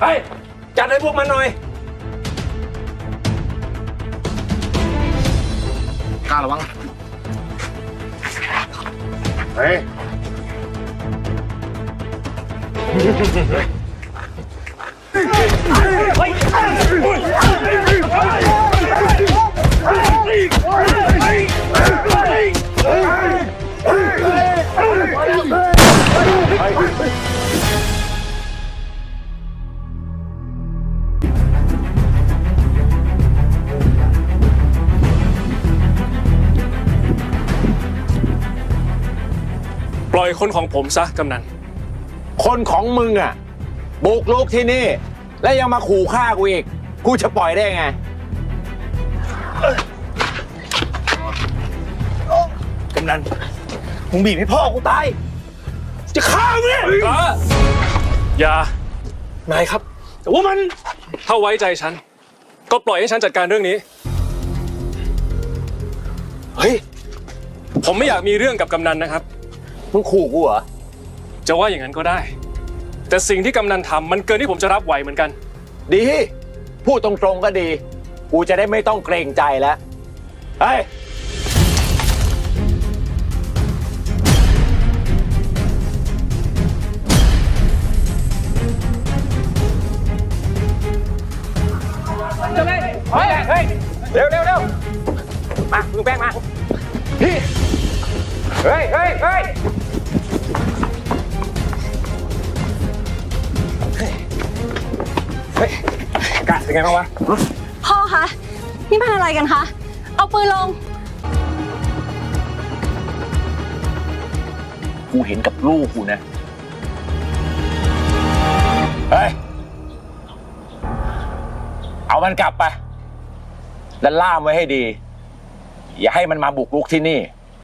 เฮ้ยจัดให้พวกมันหน่อย กล้าระวังเฮ้ย ปล่อยคนของผมซะกำนัน คนของมึงอะบุกลุกที่นี่ แล้วยังมาขู่ฆ่ากูอีก กูจะปล่อยได้ไง กำนันมึงบีบให้พ่อกูตาย จะฆ่ามึงเนี่ยกล้าอย่า นายครับ แต่ว่ามัน ถ้าไว้ใจฉัน ก็ปล่อยให้ฉันจัดการเรื่องนี้ เฮ้ย ผมไม่อยากมีเรื่องกับกำนันนะครับ มึงขู่กูเหรอ จะว่าอย่างนั้นก็ได้ แต่สิ่งที่กำนันทำมันเกินที่ผมจะรับไหวเหมือนกัน ดี พูดตรงๆก็ดี กูจะได้ไม่ต้องเกรงใจแล้วเฮ้ยเฮ้ยเฮ้ยเร็วเร็วเร็วมามึงแป้งมาพี่ เฮ้ยเฮ้ยเฮ้ยเฮ้ยกาดเป็นไงบ้างวะ พ่อคะ นี่มันอะไรกันคะ เอาปืนลง กูเห็นกับลูกกูนะ เฮ้ย เอามันกลับไป แล้วล่ามไว้ให้ดี อย่าให้มันมาบุกรุกที่นี่